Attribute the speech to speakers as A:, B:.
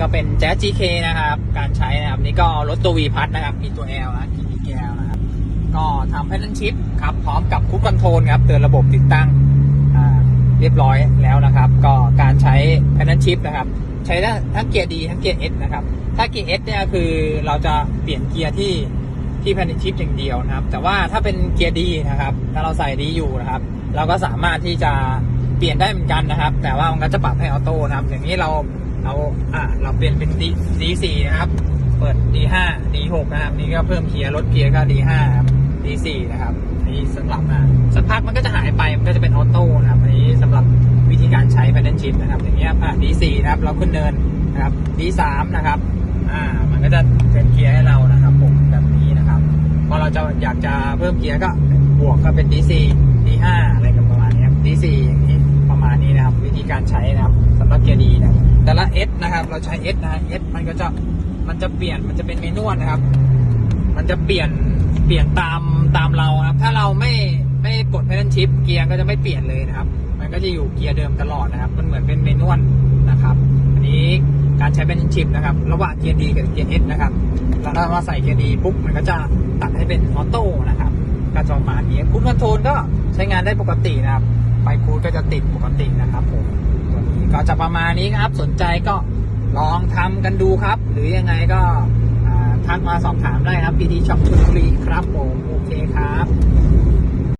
A: ก็เป็นแจ๊ส GK นะครับ การใช้นะครับนี่ก็รถตัว V พัทนะครับ มีตัว L นะมีแกวนะครับ ก็ทำแพนชิปครับ พร้อมกับคุกคอนโทรลครับ เตือนระบบติดตั้งเรียบร้อยแล้วนะครับ ก็การใช้แพนชิปนะครับ ใช้ได้ทั้งเกียร์ดีทั้งเกียร์ S นะครับ ถ้าเกียร์ S เนี่ยคือเราจะเปลี่ยนเกียร์ที่ที่แพนชิปอย่างเดียวนะครับ แต่ว่าถ้าเป็นเกียร์ดีนะครับ ถ้าเราใส่ดีอยู่นะครับ เราก็สามารถที่จะเปลี่ยนได้เหมือนกันนะครับ แต่ว่ามันก็จะปรับให้ออโต้นะครับ อย่างนี้เรา เราอ่าเราเปลี่ยนเป็น D D4 นะครับ เปิด D5 D6 นะครับ นี่ก็เพิ่มเกียร์ลดเกียร์ก็ D5 ครับ D4 นะครับนี่สำหรับอ่าสักพักมันก็จะหายไปมันก็จะเป็นออโต้นะครับ อันนี้สำหรับวิธีการใช้แพนชิปนะครับอย่างเงี้ยอ่า D4 นะครับ เราขึ้นเนินนะครับ D3 นะครับอ่ามันก็จะเป็นเกียร์ให้เรานะครับผมแบบนี้นะครับพอเราจะอยากจะเพิ่มเกียร์ก็บวกก็เป็น D4 D5 อะไรกันประมาณนี้ครับ D4 อย่างนี้ประมาณนี้นะครับ วิธีการใช้นะครับสำหรับเกียร์ดี แต่ละ S นะครับ เราใช้ S นะ S มันก็จะมันจะเปลี่ยนมันจะเป็นเมนูนะครับ มันจะเปลี่ยนเปลี่ยนตามตามเราครับ ถ้าเราไม่ไม่กด pedal shift เกียร์ก็จะไม่เปลี่ยนเลยนะครับ มันก็จะอยู่เกียร์เดิมตลอดนะครับ มันเหมือนเป็นเมนวลนะครับ อันนี้การใช้ pedal shift นะครับ ระหว่างเกียร์ดีกับเกียร์ S นะครับแล้วถ้ามาใส่เกียร์ดีปุ๊บมันก็จะตัดให้เป็นออโต้นะครับก็จะประมานี้คูดคอนโทรลก็ใช้งานได้ปกตินะครับ ไฟคูดก็จะติดปกตินะครับผมตัวนี้ก็จะประมาณนี้ครับสนใจก็ลองทำกันดูครับ หรือยังไงก็ทักมาสอบถามได้ครับพีดีช็อปชลบุรีครับ